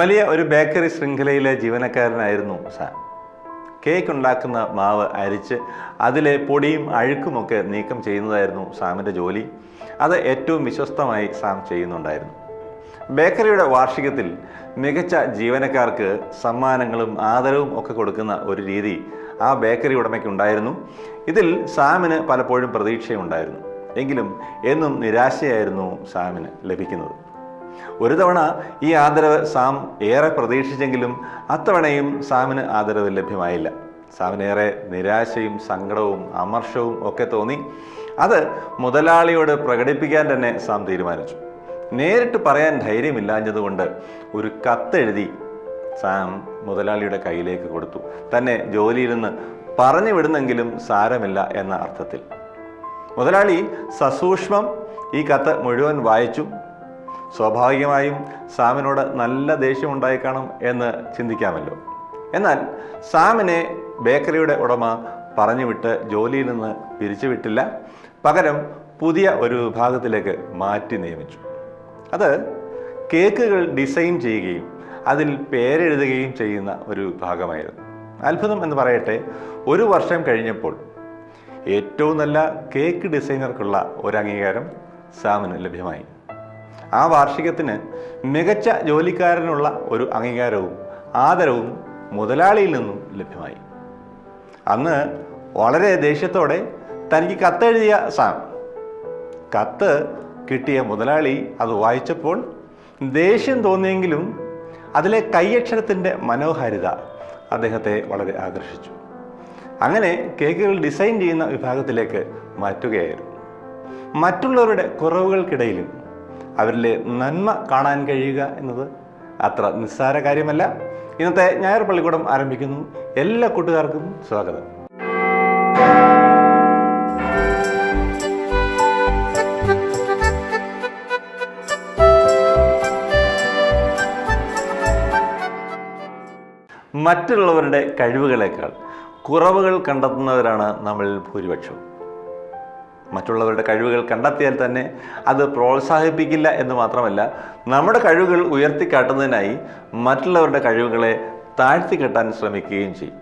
വലിയ ഒരു ബേക്കറി ശൃംഖലയിലെ ജീവനക്കാരനായിരുന്നു സാർ കേക്ക് ഉണ്ടാക്കുന്ന മാവ് അരിച്ച് അതിലെ പൊടിയും അഴുക്കുമൊക്കെ നീക്കം ചെയ്യുന്നതായിരുന്നു സാമിന്റെ ജോലി. അത് ഏറ്റവും വിശ്വസ്തമായി സാം ചെയ്യുന്നുണ്ടായിരുന്നു. ബേക്കറിയുടെ വാർഷികത്തിൽ മികച്ച ജീവനക്കാർക്ക് സമ്മാനങ്ങളും ആദരവും ഒക്കെ കൊടുക്കുന്ന ഒരു രീതി ആ ബേക്കറി ഉടമയ്ക്കുണ്ടായിരുന്നു. ഇതിൽ സാമിന് പലപ്പോഴും പ്രതീക്ഷയുണ്ടായിരുന്നു. എങ്കിലും എന്നും നിരാശയായിരുന്നു സാമിന് ലഭിക്കുന്നത്. ഒരു തവണ ഈ ആദരവ് സാം ഏറെ പ്രതീക്ഷിച്ചെങ്കിലും അത്തവണയും സാമിന് ആദരവ് ലഭ്യമായില്ല. സാമിനേറെ നിരാശയും സങ്കടവും അമർഷവും ഒക്കെ തോന്നി അത് മുതലാളിയോട് പ്രകടിപ്പിക്കാൻ തന്നെ സാം തീരുമാനിച്ചു. നേരിട്ട് പറയാൻ ധൈര്യമില്ലാഞ്ഞതുകൊണ്ട് ഒരു കത്തെഴുതി സാം മുതലാളിയുടെ കയ്യിലേക്ക് കൊടുത്തു. തന്നെ ജോലിയിൽ നിന്ന് പറഞ്ഞു വിടുന്നെങ്കിലും സാരമില്ല എന്ന അർത്ഥത്തിൽ. മുതലാളി സസൂക്ഷ്മം ഈ കത്ത് മുഴുവൻ വായിച്ചു. സ്വാഭാവികമായും സാമിനോട് നല്ല ദേഷ്യം ഉണ്ടായി കാണും എന്ന് ചിന്തിക്കാമല്ലോ. എന്നാൽ സാമിനെ ബേക്കറിയുടെ ഉടമ പറഞ്ഞു വിട്ട് ജോലിയിൽ നിന്ന് പിരിച്ചുവിട്ടില്ല. പകരം പുതിയ ഒരു വിഭാഗത്തിലേക്ക് മാറ്റി നിയമിച്ചു. അത് കേക്കുകൾ ഡിസൈൻ ചെയ്യുകയും അതിൽ പേരെഴുതുകയും ചെയ്യുന്ന ഒരു വിഭാഗമായിരുന്നു. അത്ഭുതം എന്ന് പറയട്ടെ ഒരു വർഷം കഴിഞ്ഞപ്പോൾ ഏറ്റവും നല്ല കേക്ക് ഡിസൈനർക്കുള്ള ഒരു അംഗീകാരം സാമിന് ലഭ്യമായി. ആ വാർഷികത്തിന് മികച്ച ജോലിക്കാരനുള്ള ഒരു അംഗീകാരവും ആദരവും മുതലാളിയിൽ നിന്നും ലഭ്യമായി. അന്ന് വളരെ ദേഷ്യത്തോടെ തനിക്ക് കത്തെഴുതിയ സാം. കത്ത് കിട്ടിയ മുതലാളി അത് വായിച്ചപ്പോൾ ദേഷ്യം തോന്നിയെങ്കിലും അതിലെ കൈയക്ഷരത്തിന്റെ മനോഹാരിത അദ്ദേഹത്തെ വളരെ ആകർഷിച്ചു. അങ്ങനെ കേക്കുകൾ ഡിസൈൻ ചെയ്യുന്ന വിഭാഗത്തിലേക്ക് മാറ്റുകയായിരുന്നു. മറ്റുള്ളവരുടെ കുറവുകൾക്കിടയിലും അവരിലെ നന്മ കാണാൻ കഴിയുക എന്നത് അത്ര നിസ്സാര കാര്യമല്ല. ഇന്നത്തെ ഞായർ പള്ളിക്കൂടം ആരംഭിക്കുന്നു. എല്ലാ കൂട്ടുകാർക്കും സ്വാഗതം. മറ്റുള്ളവരുടെ കഴിവുകളേക്കാൾ കുറവുകൾ കണ്ടെത്തുന്നവരാണ് നമ്മളിൽ ഭൂരിപക്ഷവും മറ്റുള്ളവരുടെ കഴിവുകൾ കണ്ടെത്തിയാൽ തന്നെ അത് പ്രോത്സാഹിപ്പിക്കില്ല എന്ന് മാത്രമല്ല നമ്മുടെ കഴിവുകൾ ഉയർത്തിക്കാട്ടുന്നതിനായി മറ്റുള്ളവരുടെ കഴിവുകളെ താഴ്ത്തിക്കെട്ടാൻ ശ്രമിക്കുകയും ചെയ്യും.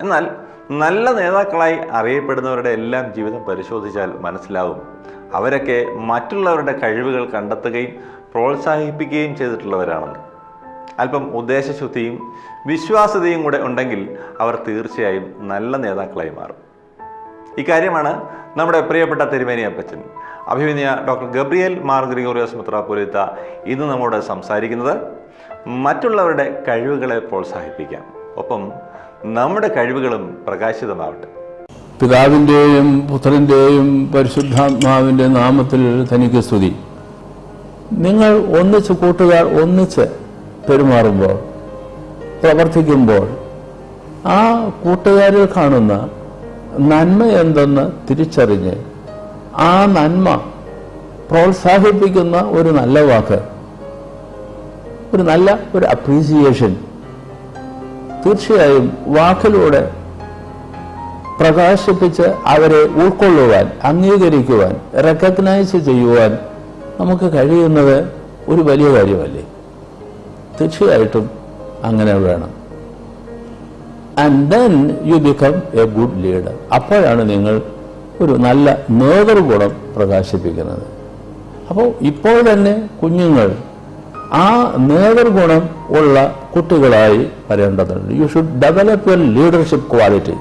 എന്നാൽ നല്ല നേതാക്കളായി അറിയപ്പെടുന്നവരുടെ എല്ലാം ജീവിതം പരിശോധിച്ചാൽ മനസ്സിലാവും. അവരൊക്കെ മറ്റുള്ളവരുടെ കഴിവുകൾ കണ്ടെത്തുകയും പ്രോത്സാഹിപ്പിക്കുകയും ചെയ്തിട്ടുള്ളവരാണെന്ന്. അല്പം ഉദ്ദേശശുദ്ധിയും വിശ്വാസ്യതയും കൂടെ ഉണ്ടെങ്കിൽ അവർ തീർച്ചയായും നല്ല നേതാക്കളായി മാറും. ഇക്കാര്യമാണ് നമ്മുടെ പ്രിയപ്പെട്ട തിരുമേനി അപ്പച്ചൻ. അഭിമന്യ ഡോക്ടർ ഗബ്രിയേൽ മാർ ഗ്രിഗോറിയോസ് മെത്രാപ്പൊലിത്ത ഇന്ന് നമ്മോട് സംസാരിക്കുന്നത് മറ്റുള്ളവരുടെ കഴിവുകളെ പ്രോത്സാഹിപ്പിക്കാം. ഒപ്പം നമ്മുടെ കഴിവുകളും പ്രകാശിതമാവട്ടെ. പിതാവിന്റെയും പുത്രന്റെയും പരിശുദ്ധാത്മാവിന്റെ നാമത്തിൽ തനിക്ക് സ്തുതി. നിങ്ങൾ ഒന്നിച്ച് കൂട്ടുകാർ ഒന്നിച്ച് പെരുമാറുമ്പോൾ പ്രവർത്തിക്കുമ്പോൾ ആ കൂട്ടുകാരിൽ കാണുന്ന നന്മ എന്തെന്ന് തിരിച്ചറിഞ്ഞ് ആ നന്മ പ്രോത്സാഹിപ്പിക്കുന്ന ഒരു നല്ല വാക്ക് ഒരു നല്ല ഒരു അപ്രീസിയേഷൻ തീർച്ചയായും വാക്കിലൂടെ പ്രകാശിപ്പിച്ച് അവരെ ഉൾക്കൊള്ളുവാൻ അംഗീകരിക്കുവാൻ റെക്കഗ്നൈസ് ചെയ്യുവാൻ നമുക്ക് കഴിയുന്നത് ഒരു വലിയ കാര്യമല്ലേ? തീർച്ചയായിട്ടും അങ്ങനെ വേണം. And then you become a good leader അപ്പോഴാണ് നിങ്ങൾ ഒരു നല്ല നേതൃഗുണം പ്രകാശിപ്പിക്കുന്നത്. അപ്പോൾ ഇപ്പോൾ തന്നെ കുഞ്ഞുങ്ങൾ ആ നേതൃഗുണം ഉള്ള കുട്ടികളായി വരേണ്ടതുണ്ട്. You should develop your leadership quality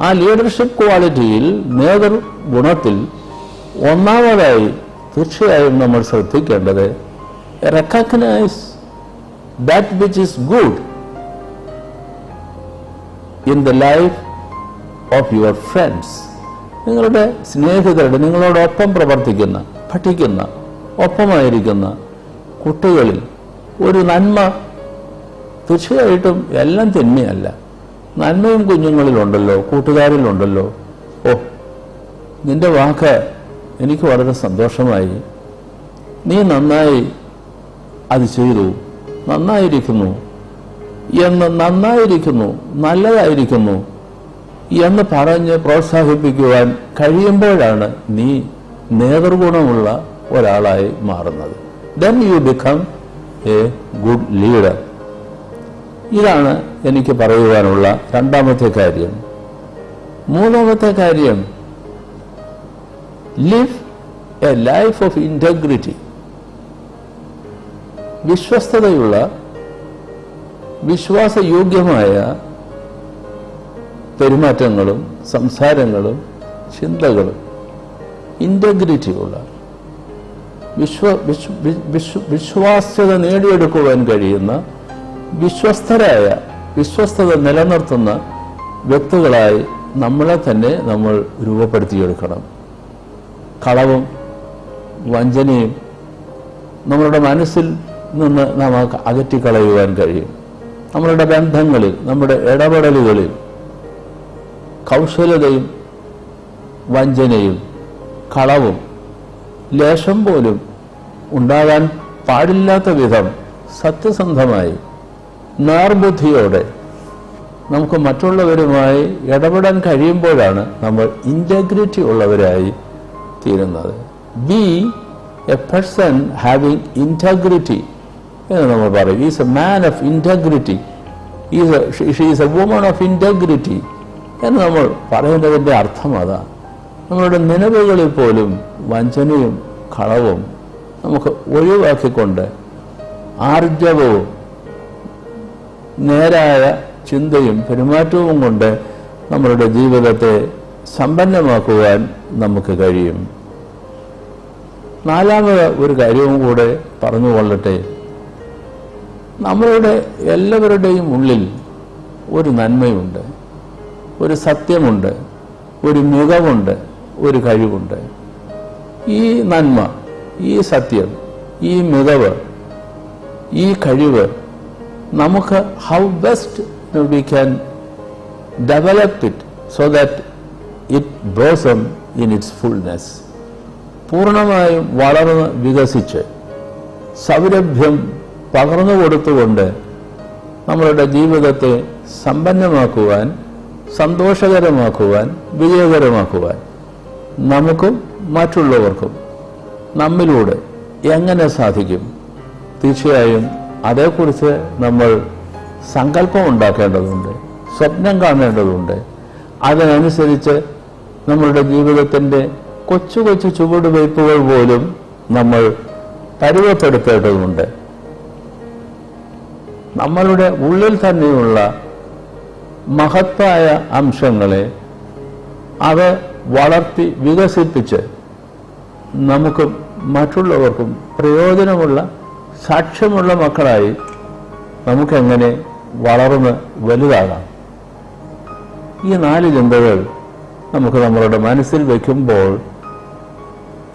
ആ ലീഡർഷിപ്പ് ക്വാളിറ്റിയിൽ നേതൃഗുണത്തിൽ ഒന്നാമതായി തീർച്ചയായും നമ്മൾ ശ്രദ്ധിക്കേണ്ടത് recognise that which is good in the life of your friends നിങ്ങളുടെ സ്നേഹിതരുടെ നിങ്ങളോടൊപ്പം പ്രവർത്തിക്കുന്ന പഠിക്കുന്ന ഒപ്പമായിരിക്കുന്ന കുട്ടികളിൽ ഒരു നന്മ തീർച്ചയായിട്ടും എല്ലാം തിന്മയല്ല. നന്മയും കുഞ്ഞുങ്ങളിലുണ്ടല്ലോ കൂട്ടുകാരിലുണ്ടല്ലോ. ഓ നിന്റെ വാക്ക് എനിക്ക് വളരെ സന്തോഷമായി. നീ നന്നായി അത് ചെയ്തു നന്നായിരിക്കുന്നു. എന്ന് നന്നായിരിക്കുന്നു നല്ലതായിരിക്കുന്നു എന്ന് പറഞ്ഞ് പ്രോത്സാഹിപ്പിക്കുവാൻ കഴിയുമ്പോഴാണ് നീ നേതൃഗുണമുള്ള ഒരാളായി മാറുന്നത്. Then you become a good leader ഇതാണ് എനിക്ക് പറയുവാനുള്ള രണ്ടാമത്തെ കാര്യം. മൂന്നാമത്തെ കാര്യം live a life of integrity വിശ്വസ്തതയുള്ള വിശ്വാസയോഗ്യമായ പെരുമാറ്റങ്ങളും സംസാരങ്ങളും ചിന്തകളും വിശ്വ വിശ്വ വിശ്വാസ്യത നേടിയെടുക്കുവാൻ കഴിയുന്ന വിശ്വസ്തരായ വിശ്വസ്തത നിലനിർത്തുന്ന വ്യക്തികളായി നമ്മളെ തന്നെ നമ്മൾ രൂപപ്പെടുത്തിയെടുക്കണം. കളവും വഞ്ചനയും നമ്മളുടെ മനസ്സിൽ നിന്ന് നമുക്ക് അകറ്റിക്കളയുവാൻ കഴിയും. നമ്മളുടെ ബന്ധങ്ങളിൽ നമ്മുടെ ഇടപെടലുകളിൽ കൗശലതയും വഞ്ചനയും കളവും ലേശം പോലും ഉണ്ടാകാൻ പാടില്ലാത്ത വിധം സത്യസന്ധമായി നേർബുദ്ധിയോടെ നമുക്ക് മറ്റുള്ളവരുമായി ഇടപെടാൻ കഴിയുമ്പോഴാണ് നമ്മൾ ഇന്റഗ്രിറ്റി ഉള്ളവരായി തീരുന്നത്. Be a person having integrity എന്ന് നമ്മൾ പറയും. Is a man of integrity is is a woman of integrity എന്ന് നമ്മൾ പറയുന്നതിന്റെ അർത്ഥം അതാണ് നമ്മളുടെ നിലവുകളിൽ പോലും വഞ്ചനയും കളവും നമുക്ക് ഒഴിവാക്കിക്കൊണ്ട് ആർജവവും നേരായ ചിന്തയും പെരുമാറ്റവും കൊണ്ട് നമ്മളുടെ ജീവിതത്തെ സമ്പന്നമാക്കുവാൻ നമുക്ക് കഴിയും. നാലാമത് ഒരു കാര്യവും കൂടെ പറഞ്ഞുകൊള്ളട്ടെ. നമ്മളുടെ എല്ലാവരുടെയും ഉള്ളിൽ ഒരു നന്മയുണ്ട് ഒരു സത്യമുണ്ട് ഒരു മികവുണ്ട് ഒരു കഴിവുണ്ട്. ഈ നന്മ ഈ സത്യം ഈ മികവ് ഈ കഴിവ് നമുക്ക് how best we can develop it so that it blossom in its fullness പൂർണമായും വളർന്ന് വികസിച്ച് സൗരഭ്യം പകർന്നു കൊടുത്തുകൊണ്ട് നമ്മളുടെ ജീവിതത്തെ സമ്പന്നമാക്കുവാൻ സന്തോഷകരമാക്കുവാൻ വിജയകരമാക്കുവാൻ നമുക്കും മറ്റുള്ളവർക്കും നമ്മിലൂടെ എങ്ങനെ സാധിക്കും? തീർച്ചയായും അതേക്കുറിച്ച് നമ്മൾ സങ്കല്പം ഉണ്ടാക്കേണ്ടതുണ്ട് സ്വപ്നം കാണേണ്ടതുണ്ട്. അതിനനുസരിച്ച് നമ്മളുടെ ജീവിതത്തിന്റെ കൊച്ചു കൊച്ചു ചുവടുവയ്പ്പുകൾ പോലും നമ്മൾ പരുവപ്പെടുത്തേണ്ടതുണ്ട് നമ്മളുടെ ഉള്ളിൽ തന്നെയുള്ള മഹത്തായ അംശങ്ങളെ അത് വളർത്തി വികസിപ്പിച്ച് നമുക്ക് മറ്റുള്ളവർക്കും പ്രയോജനമുള്ള സാക്ഷ്യമുള്ള മക്കളായി നമുക്കെങ്ങനെ വളർന്ന് വലുതാകാം? ഈ നാല് ചിന്തകൾ നമുക്ക് നമ്മളുടെ മനസ്സിൽ വയ്ക്കുമ്പോൾ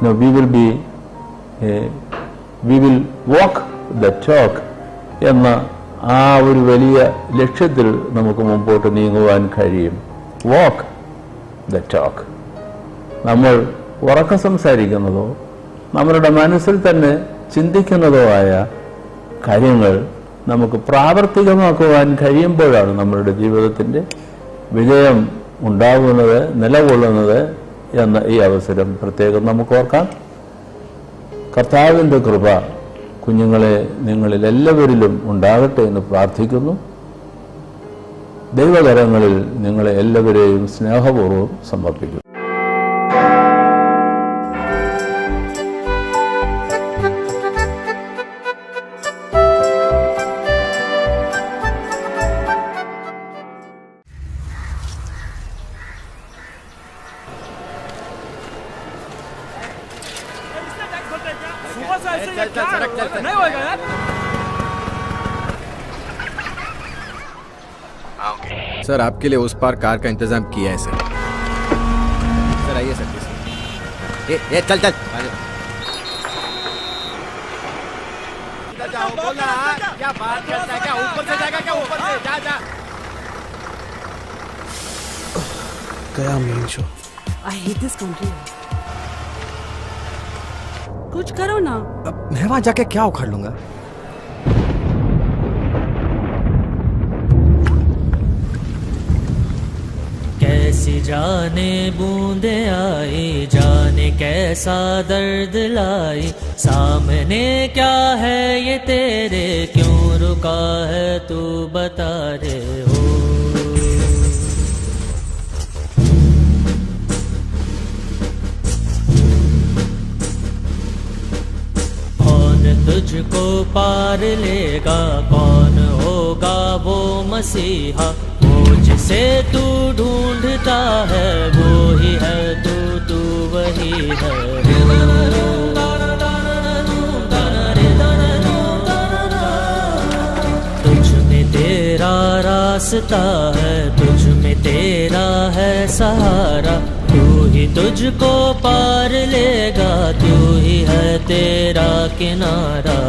we will be we will walk the talk എന്ന ആ ഒരു വലിയ ലക്ഷ്യത്തിൽ നമുക്ക് മുമ്പോട്ട് നീങ്ങുവാൻ കഴിയും. വാക്ക് ദ ടോക്ക് നമ്മൾ ഉറക്കം സംസാരിക്കുന്നതോ നമ്മളുടെ മനസ്സിൽ തന്നെ ചിന്തിക്കുന്നതോ ആയ കാര്യങ്ങൾ നമുക്ക് പ്രാവർത്തികമാക്കുവാൻ കഴിയുമ്പോഴാണ് നമ്മളുടെ ജീവിതത്തിന്റെ വിജയം ഉണ്ടാകുന്നത് നിലകൊള്ളുന്നത് എന്ന ഈ അവസരം പ്രത്യേകം നമുക്ക് ഓർക്കാം. കർത്താവിന്റെ കൃപ കുഞ്ഞുങ്ങളെ നിങ്ങളിൽ എല്ലാവരിലും ഉണ്ടാകട്ടെ എന്ന് പ്രാർത്ഥിക്കുന്നു. ദൈവകരങ്ങളിൽ നിങ്ങളെ എല്ലാവരെയും സ്നേഹപൂർവം സമർപ്പിക്കുന്നു. सुबह से ऐसे ये क्या नहीं होएगा यार। सर आपके लिए उस पार कार का इंतज़ाम किया है सर। सर आइए सर ये ये चल चल। क्या बात करता है? क्या ऊपर से जाएगा क्या ऊपर से? जा जा। गया main show. I hate this country कुछ करो ना। अब मैं वहाँ जाके क्या उखाड़ लूँगा? कैसी जाने बूंदे आई जाने कैसा दर्द लाई सामने क्या है ये तेरे क्यों रुका है तू बता रे? हो तुझको पार लेगा, कौन होगा वो मसीहा? वो जिसे तू ढूंढता है, वो ही है तू तू वही है। तेरा रास्ता है, तुझ में तेरा है सहारा। तू ही तुझको पार लेगा, तू ही है तेरा किनारा।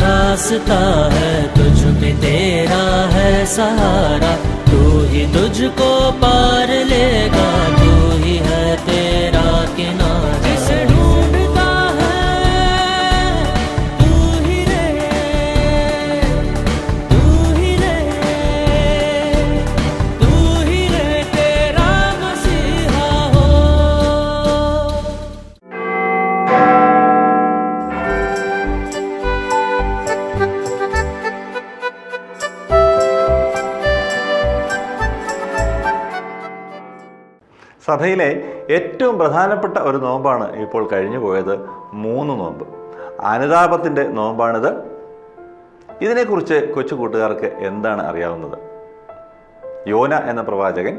रास्ता है, तुझ में तेरा है सहारा। तू ही तुझको पार लेगा, तू ही है तेरा സഭയിലെ ഏറ്റവും പ്രധാനപ്പെട്ട ഒരു നോമ്പാണ് ഇപ്പോൾ കഴിഞ്ഞു പോയത് മൂന്ന് നോമ്പ്. അനുതാപത്തിന്റെ നോമ്പാണിത്. ഇതിനെക്കുറിച്ച് കൊച്ചു കൂട്ടുകാർക്ക് എന്താണ് അറിയാവുന്നത്? യോന എന്ന പ്രവാചകൻ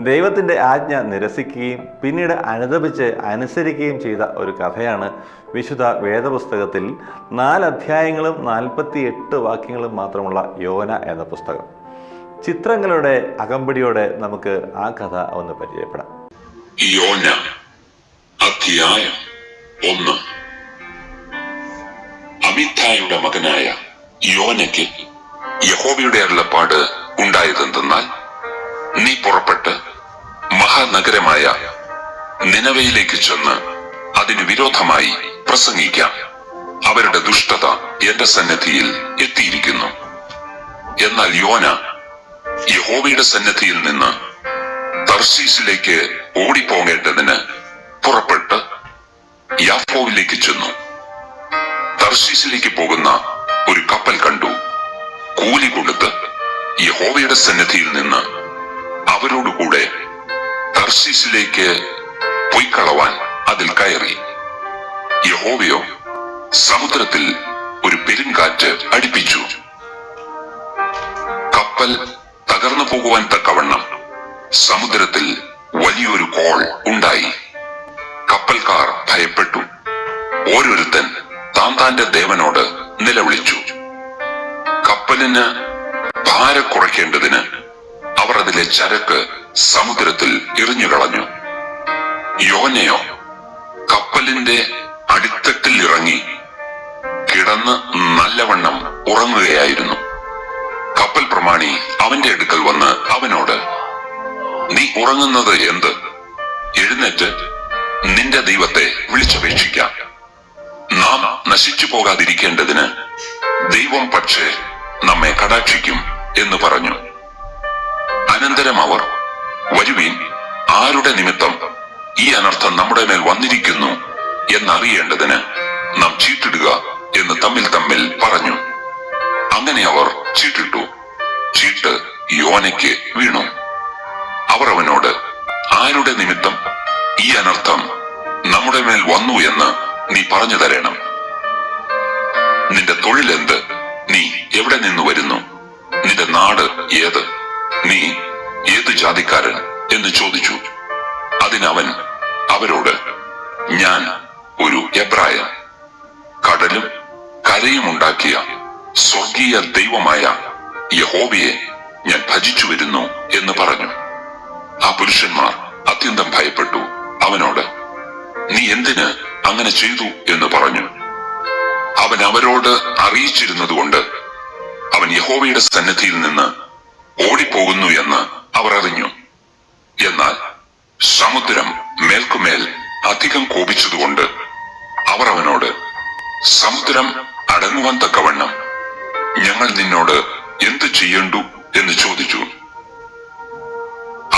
ദൈവത്തിന്റെ ആജ്ഞ നിരസിക്കുകയും പിന്നീട് അനുദപിച്ച് അനുസരിക്കുകയും ചെയ്ത ഒരു കഥയാണ് വിശുദ്ധ വേദപുസ്തകത്തിൽ നാല് അധ്യായങ്ങളും നാൽപ്പത്തി എട്ട് വാക്യങ്ങളും മാത്രമുള്ള യോന എന്ന പുസ്തകം. ചിത്രങ്ങളുടെ അകമ്പടിയോടെ നമുക്ക് ആ കഥ ഒന്ന് പരിചയപ്പെടാം. യോന അധ്യായം ഒന്ന്. അമിത്തായുടെ മകനായ യോനയ്ക്ക് യഹോവയുടെ അരുളപ്പാട് ഉണ്ടായതെന്തെന്നാൽ നീ പുറപ്പെട്ട് മഹാനഗരമായ നിലവയിലേക്ക് ചെന്ന് അതിന് വിരോധമായി പ്രസംഗിക്കാം. അവരുടെ ദുഷ്ടത എന്റെ സന്നദ്ധിയിൽ എത്തിയിരിക്കുന്നു. എന്നാൽ യോന യഹോവയുടെ സന്നദ്ധിയിൽ നിന്ന് തർശീസിലേക്ക് ഓടിപ്പോകേണ്ടതിന് പുറപ്പെട്ട് യാഫോവിലേക്ക് ചെന്നു. തർശീസിലേക്ക് പോകുന്ന ഒരു കപ്പൽ കണ്ടു. കൂലി കൊടുത്ത് യഹോവയുടെ സന്നിധിയിൽ നിന്ന് അവരോടുകൂടെ തർശീസിലേക്ക് പൊയ്ക്കളവാൻ അതിൽ കയറി. യഹോവയോ സമുദ്രത്തിൽ ഒരു പെരുങ്കാറ്റ് അടിപ്പിച്ചു. കപ്പൽ തകർന്നു പോകുവാൻ തക്കവണ്ണം സമുദ്രത്തിൽ വലിയൊരു കോൾ ഉണ്ടായി. കപ്പൽക്കാർ ഭയപ്പെട്ടു. ഓരോരുത്തൻ താൻ താന്റെ ദേവനോട് നിലവിളിച്ചു. കപ്പലിന് ഭാര കുറയ്ക്കേണ്ടതിന് അവർ അതിലെ ചരക്ക് സമുദ്രത്തിൽ എറിഞ്ഞുകളഞ്ഞു. യോനയോ കപ്പലിന്റെ അടിത്തട്ടിൽ ഇറങ്ങി കിടന്ന് നല്ലവണ്ണം ഉറങ്ങുകയായിരുന്നു. കപ്പൽ പ്രമാണി അവന്റെ അടുക്കൽ വന്ന് അവനോട് നീ ഉറങ്ങുന്നത് എന്ത്? എഴുന്നേറ്റ് നിന്റെ ദൈവത്തെ വിളിച്ചപേക്ഷിക്കാം. നാം നശിച്ചു പോകാതിരിക്കേണ്ടതിന് ദൈവം പക്ഷേ നമ്മെ കടാക്ഷിക്കും എന്ന് പറഞ്ഞു. അനന്തരം അവർ വരുവീൻ ആരുടെ നിമിത്തം ഈ അനർത്ഥം നമ്മുടെ മേൽ വന്നിരിക്കുന്നു എന്നറിയേണ്ടതിന് നാം ചീട്ടിടുക എന്ന് തമ്മിൽ തമ്മിൽ പറഞ്ഞു. അങ്ങനെ അവർ ചീട്ടിട്ടു. ചീട്ട് യോനയ്ക്ക് വീണു. അവർ അവനോട് ആരുടെ നിമിത്തം ഈ അനർത്ഥം നമ്മുടെ മേൽ വന്നു എന്ന് നീ പറഞ്ഞു തരണം? നിന്റെ തൊഴിലെന്ത് നീ എവിടെ നിന്ന് വരുന്നു? നിന്റെ നാട് ഏത്? നീ ഏത് ജാതിക്കാരൻ? എന്ന് ചോദിച്ചു. അതിനവൻ അവരോട് ഞാൻ ഒരു എബ്രായ കടലും കരയും ഉണ്ടാക്കിയ സ്വർഗീയ ദൈവമായ യഹോവയെ ഞാൻ ഭജിച്ചു വരുന്നു എന്ന് പറഞ്ഞു. ആ പുരുഷന്മാർ അത്യന്തം ഭയപ്പെട്ടു. അവനോട് നീ എന്തിന് അങ്ങനെ ചെയ്തു? എന്ന് പറഞ്ഞു. അവൻ അവരോട് അറിയിച്ചിരുന്നതുകൊണ്ട് അവൻ യഹോവയുടെ സന്നദ്ധിയിൽ നിന്ന് ഓടിപ്പോകുന്നു എന്ന് അവർ അറിഞ്ഞു. എന്നാൽ സമുദ്രം മേൽക്കുമേൽ അധികം കോപിച്ചതുകൊണ്ട് അവർ അവനോട് സമുദ്രം അടങ്ങുവാൻ തക്കവണ്ണം ഞങ്ങൾ നിന്നോട് എന്ത് ചെയ്യണ്ടു? എന്ന് ചോദിച്ചു.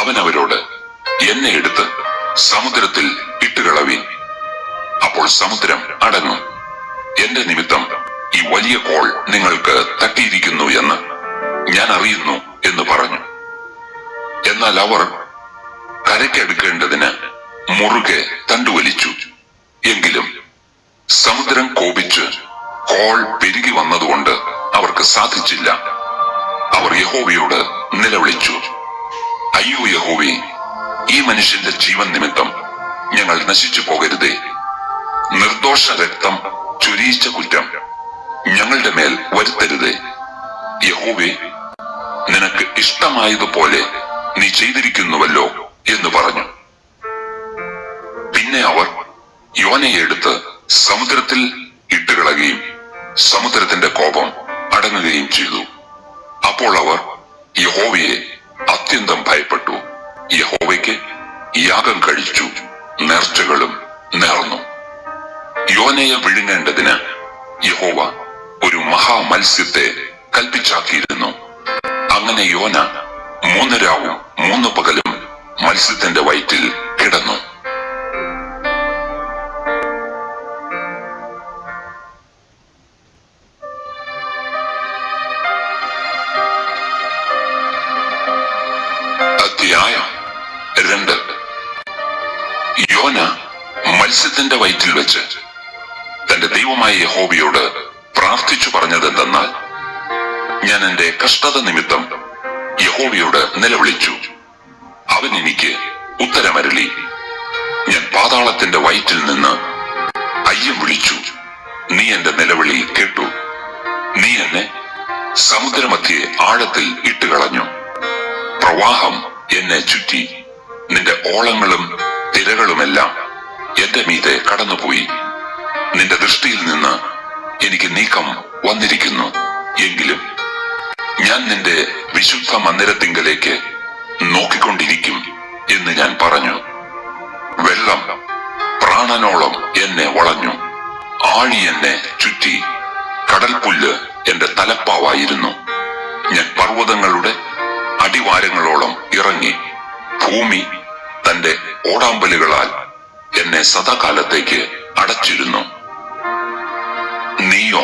അവൻ അവരോട് എന്നെ എടുത്ത് സമുദ്രത്തിൽ ഇട്ടുകളവീൻ അപ്പോൾ സമുദ്രം അടങ്ങും. എന്റെ നിമിത്തം ഈ വലിയ കോൾ നിങ്ങൾക്ക് തട്ടിയിരിക്കുന്നു എന്ന് ഞാൻ അറിയുന്നു എന്ന് പറഞ്ഞു. എന്നാൽ അവർ കരയ്ക്കടുക്കേണ്ടതിന് മുറുകെ തണ്ടുവലിച്ചു. എങ്കിലും സമുദ്രം കോപിച്ച് കോൾ പെരുകി വന്നതുകൊണ്ട് അവർക്ക് സാധിച്ചില്ല. അവർ യഹോവയോട് നിലവിളിച്ചു. അയ്യോ യഹോവേ ഈ മനുഷ്യന്റെ ജീവൻ നിമിത്തം ഞങ്ങൾ നശിച്ചു പോകരുതേ. നിർദോഷ രക്തം ചൊരിയിച്ച കുറ്റം ഞങ്ങളുടെ മേൽ വരുത്തരുതേ. യഹോവേ നിനക്ക് ഇഷ്ടമായതുപോലെ നീ ചെയ്തിരിക്കുന്നുവല്ലോ എന്ന് പറഞ്ഞു. പിന്നെ അവർ യോനെ എടുത്ത് സമുദ്രത്തിൽ ഇട്ടുകളയുകയും സമുദ്രത്തിന്റെ കോപം അടങ്ങുകയും ചെയ്തു. അപ്പോൾ അവർ യഹോവയെ അത്യന്തം ഭയപ്പെട്ടു. യഹോവയ്ക്ക് യാഗം കഴിച്ചു. നേർച്ചകളും നേർന്നു. യോനയെ വിഴുങ്ങേണ്ടതിന് യഹോവ ഒരു മഹാമത്സ്യത്തെ കൽപ്പിച്ചാക്കിയിരുന്നു. അങ്ങനെ യോന മൂന്ന് രാവും മൂന്ന് പകലും മത്സ്യത്തിന്റെ വയറ്റിൽ കിടന്നു. വയറ്റിൽ വെച്ച് തന്റെ ദൈവമായ യഹോബിയോട് പ്രാർത്ഥിച്ചു പറഞ്ഞതെന്തെന്നാൽ ഞാൻ എന്റെ കഷ്ടത നിമിത്തം യഹോബിയോട് നിലവിളിച്ചു. അവൻ എനിക്ക് ഉത്തരമരളി. ഞാൻ പാതാളത്തിന്റെ വയറ്റിൽ നിന്ന് അയ്യം വിളിച്ചു. നീ എന്റെ നിലവിളി കേട്ടു. നീ എന്നെ സമുദ്രമധ്യേ ആഴത്തിൽ ഇട്ടുകളഞ്ഞു. പ്രവാഹം എന്നെ ചുറ്റി. നിന്റെ ഓളങ്ങളും തിരകളുമെല്ലാം എന്റെ മീതെ കടന്നുപോയി. നിന്റെ ദൃഷ്ടിയിൽ നിന്ന് എനിക്ക് നീക്കം വന്നിരിക്കുന്നു. എങ്കിലും ഞാൻ നിന്റെ വിശുദ്ധ മന്ദിരത്തിങ്കലേക്ക് നോക്കിക്കൊണ്ടിരിക്കും എന്ന് ഞാൻ പറഞ്ഞു. വെള്ളം പ്രാണനോളം എന്നെ വളഞ്ഞു. ആഴി എന്നെ ചുറ്റി. കടൽപുല്ല് എന്റെ തലപ്പാവായിരുന്നു. ഞാൻ പർവതങ്ങളുടെ അടിവാരങ്ങളോളം ഇറങ്ങി. ഭൂമി തന്റെ ഓടാമ്പലുകളാൽ എന്നെ സദാകാലത്തേക്ക് അടച്ചിരുന്നു. നീയോ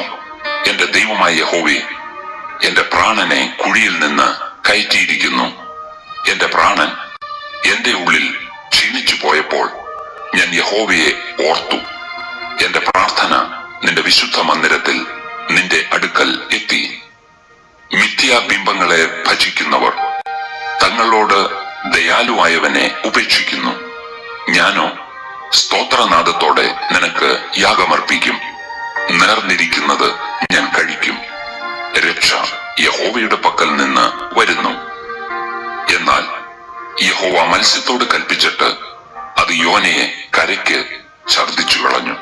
എന്റെ ദൈവമായ യഹോവേ എന്റെ പ്രാണനെ കുഴിയിൽ നിന്ന് കയറ്റിയിരിക്കുന്നു. എന്റെ പ്രാണൻ എന്റെ ഉള്ളിൽ ക്ഷീണിച്ചു പോയപ്പോൾ ഞാൻ യഹോവയെ ഓർത്തു. എന്റെ പ്രാർത്ഥന നിന്റെ വിശുദ്ധ മന്ദിരത്തിൽ നിന്റെ അടുക്കൽ എത്തി. മിഥ്യാബിംബങ്ങളെ ഭജിക്കുന്നവർ തങ്ങളോട് ദയാലുവായവനെ ഉപേക്ഷിക്കുന്നു. ഞാനോ സ്തോത്രനാദത്തോടെ നിനക്ക് യാഗമർപ്പിക്കും. നേർന്നിരിക്കുന്നത് ഞാൻ കഴിക്കും. രക്ഷ യഹോവയുടെ പക്കൽ നിന്ന് വരുന്നു. എന്നാൽ യഹോവ മത്സ്യത്തോട് കൽപ്പിച്ചിട്ട് അത് യോനയെ കരയ്ക്ക് ഛർദിച്ചു കളഞ്ഞു.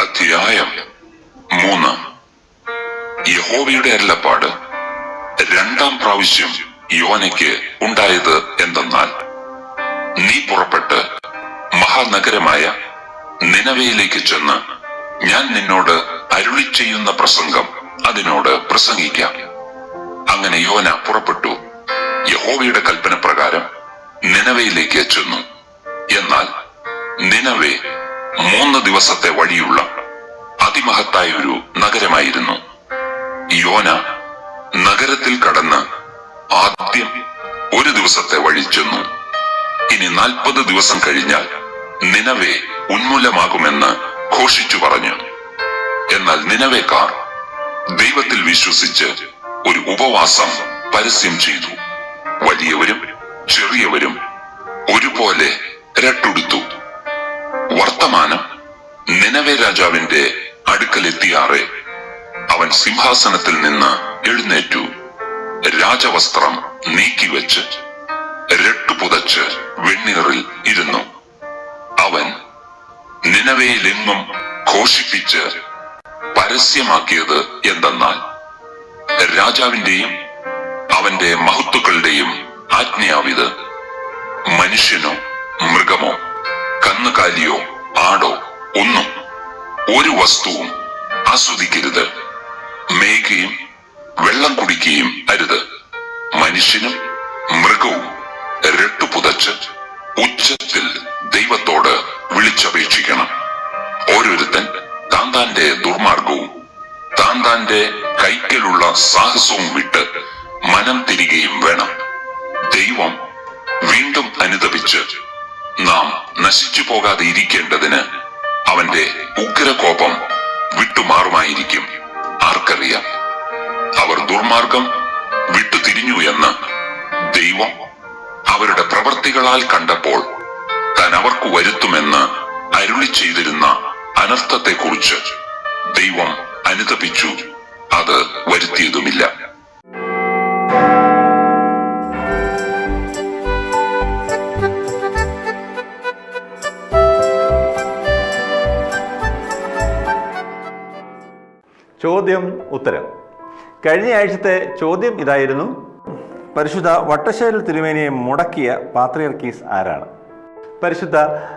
അധ്യായം മൂന്ന്. യഹോവയുടെ അരുളപ്പാട് രണ്ടാം പ്രാവശ്യം യോനയ്ക്ക് ഉണ്ടായത് എന്തെന്നാൽ നീ പുറപ്പെട്ട് മഹാനഗരമായ നിലവയിലേക്ക് ചെന്ന് ഞാൻ നിന്നോട് അരുളി ചെയ്യുന്ന പ്രസംഗം അതിനോട് പ്രസംഗിക്കാം. അങ്ങനെ യോന പുറപ്പെട്ടു. യഹോവയുടെ കൽപ്പന പ്രകാരം നിലവയിലേക്ക് ചെന്നു. എന്നാൽ നിലവേ മൂന്ന് ദിവസത്തെ വഴിയുള്ള അതിമഹത്തായ ഒരു നഗരമായിരുന്നു. യോന നഗരത്തിൽ കടന്ന് ആദ്യം ഒരു ദിവസത്തെ വഴി ചെന്നു. ഇനി നാൽപ്പത് ദിവസം കഴിഞ്ഞാൽ നിലവേ ഉന്മൂലമാകുമെന്ന് ഘോഷിച്ചു പറഞ്ഞു. എന്നാൽ നിലവേക്കാർ ദൈവത്തിൽ വിശ്വസിച്ച് ഒരു ഉപവാസം പരസ്യം ചെയ്തു. വലിയവരും ചെറിയവരും ഒരുപോലെ രട്ടുടുത്തു. വർത്തമാനം നിലവേ രാജാവിന്റെ അടുക്കലെത്തിയാറെ അവൻ സിംഹാസനത്തിൽ നിന്ന് എഴുന്നേറ്റു. രാജവസ്ത്രം നീക്കിവെച്ച് രട്ടുപുതച്ച് വെണ്ണീറിൽ ഇരുന്നു. അവൻ നിലവേലെങ്ങും ഘോഷിപ്പിച്ച് പരസ്യമാക്കിയത് എന്തെന്നാൽ രാജാവിന്റെയും അവന്റെ മഹത്തുക്കളുടെയും ആജ്ഞയാവിത് മനുഷ്യനോ മൃഗമോ കന്നുകാലിയോ ആടോ ഒന്നും ഒരു വസ്തുവും ആസ്വദിക്കരുത്. മേയുകയും വെള്ളം കുടിക്കുകയും അരുത്. മനുഷ്യനും മൃഗവും രട്ടുപുതച്ച് ഉച്ചത്തിൽ ദൈവത്തോട് വിളിച്ചപേക്ഷിക്കണം. ഓരോരുത്തൻ താൻ താന്റെ ദുർമാർഗവും താൻ താന്റെ കൈക്കലുള്ള സാഹസവും വിട്ട് മനം തിരികെയും വേണം. ദൈവം വീണ്ടും അനുദപിച്ച് നാം നശിച്ചു പോകാതെ ഇരിക്കേണ്ടതിന് അവന്റെ ഉഗ്രകോപം വിട്ടുമാറുമായിരിക്കും. ആർക്കറിയാം? അവർ ദുർമാർഗം വിട്ടു തിരിഞ്ഞു എന്ന് ദൈവം അവരുടെ പ്രവർത്തികളാൽ കണ്ടപ്പോൾ താൻ അവർക്ക് വരുത്തുമെന്ന് അരുളി ചെയ്തിരുന്ന അനർത്ഥത്തെക്കുറിച്ച് ദൈവം അനുതപിച്ചു. അത് വരുത്തിയതുമില്ല. ചോദ്യം ഉത്തരം. കഴിഞ്ഞ ആഴ്ചത്തെ ചോദ്യം ഇതായിരുന്നു. പരിശുദ്ധ വട്ടശ്ശേരിൽ തിരുമേനിയെ മുടക്കിയ പാത്രിയർക്കീസ് ആരാണ്? പരിശുദ്ധ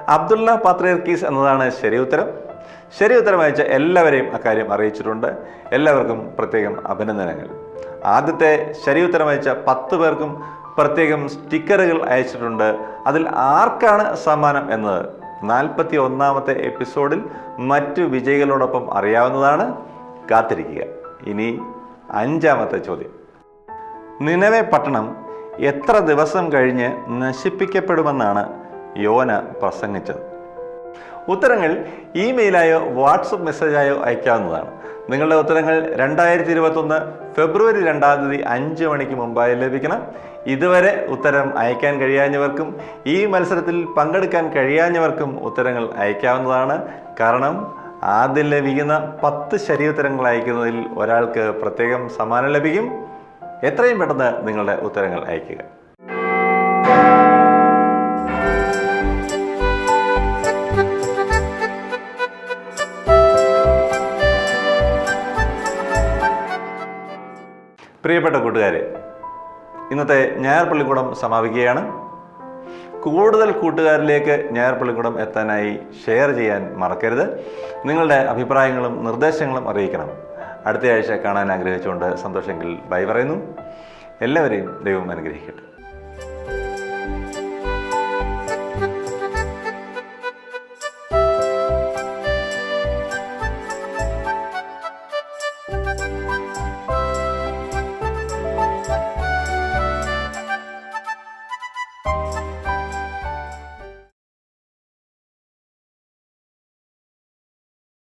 അബ്ദുള്ള പാത്രിയർക്കീസ് എന്നതാണ് ശരി ഉത്തരം. ശരി ഉത്തരം അയച്ച എല്ലാവരെയും അക്കാര്യം അറിയിച്ചിട്ടുണ്ട്. എല്ലാവർക്കും പ്രത്യേകം അഭിനന്ദനങ്ങൾ. ആദ്യത്തെ ശരി ഉത്തരം അയച്ച പത്ത് പേർക്കും പ്രത്യേകം സ്റ്റിക്കറുകൾ അയച്ചിട്ടുണ്ട്. അതിൽ ആർക്കാണ് സമ്മാനം എന്നത്? നാൽപ്പത്തി ഒന്നാമത്തെ എപ്പിസോഡിൽ മറ്റു വിജയികളോടൊപ്പം അറിയാവുന്നതാണ്. കാത്തിരിക്കുക. ഇനി അഞ്ചാമത്തെ ചോദ്യം. നിലവെ പട്ടണം എത്ര ദിവസം കഴിഞ്ഞ് നശിപ്പിക്കപ്പെടുമെന്നാണ് യോന പ്രസംഗിച്ചത്. ഉത്തരങ്ങൾ ഇമെയിലായോ വാട്സപ്പ് മെസ്സേജായോ അയക്കാവുന്നതാണ്. നിങ്ങളുടെ ഉത്തരങ്ങൾ രണ്ടായിരത്തി ഇരുപത്തൊന്ന് ഫെബ്രുവരി രണ്ടാം തീയതി അഞ്ച് മണിക്ക് മുമ്പായി ലഭിക്കണം. ഇതുവരെ ഉത്തരം അയക്കാൻ കഴിയാഞ്ഞവർക്കും ഈ മത്സരത്തിൽ പങ്കെടുക്കാൻ കഴിയാഞ്ഞവർക്കും ഉത്തരങ്ങൾ അയക്കാവുന്നതാണ്. കാരണം ആദ്യം ലഭിക്കുന്ന പത്ത് ശരീരത്തരങ്ങൾ അയക്കുന്നതിൽ ഒരാൾക്ക് പ്രത്യേകം സമ്മാനം ലഭിക്കും. എത്രയും പെട്ടെന്ന് നിങ്ങളുടെ ഉത്തരങ്ങൾ അയക്കുക പ്രിയപ്പെട്ട കൂട്ടുകാരെ ഇന്നത്തെ ഞായർ പള്ളിക്കൂടം സമാപിക്കുകയാണ്. കൂടുതൽ കൂട്ടുകാരിലേക്ക് ഞായർ പള്ളിക്കൂടം എത്താനായി ഷെയർ ചെയ്യാൻ മറക്കരുത്. നിങ്ങളുടെ അഭിപ്രായങ്ങളും നിർദ്ദേശങ്ങളും അറിയിക്കണം. അടുത്ത ആഴ്ച കാണാൻ ആഗ്രഹിച്ചുകൊണ്ട് സന്തോഷമെങ്കിൽ ബൈ പറയുന്നു. എല്ലാവരെയും ദൈവം അനുഗ്രഹിക്കട്ടെ.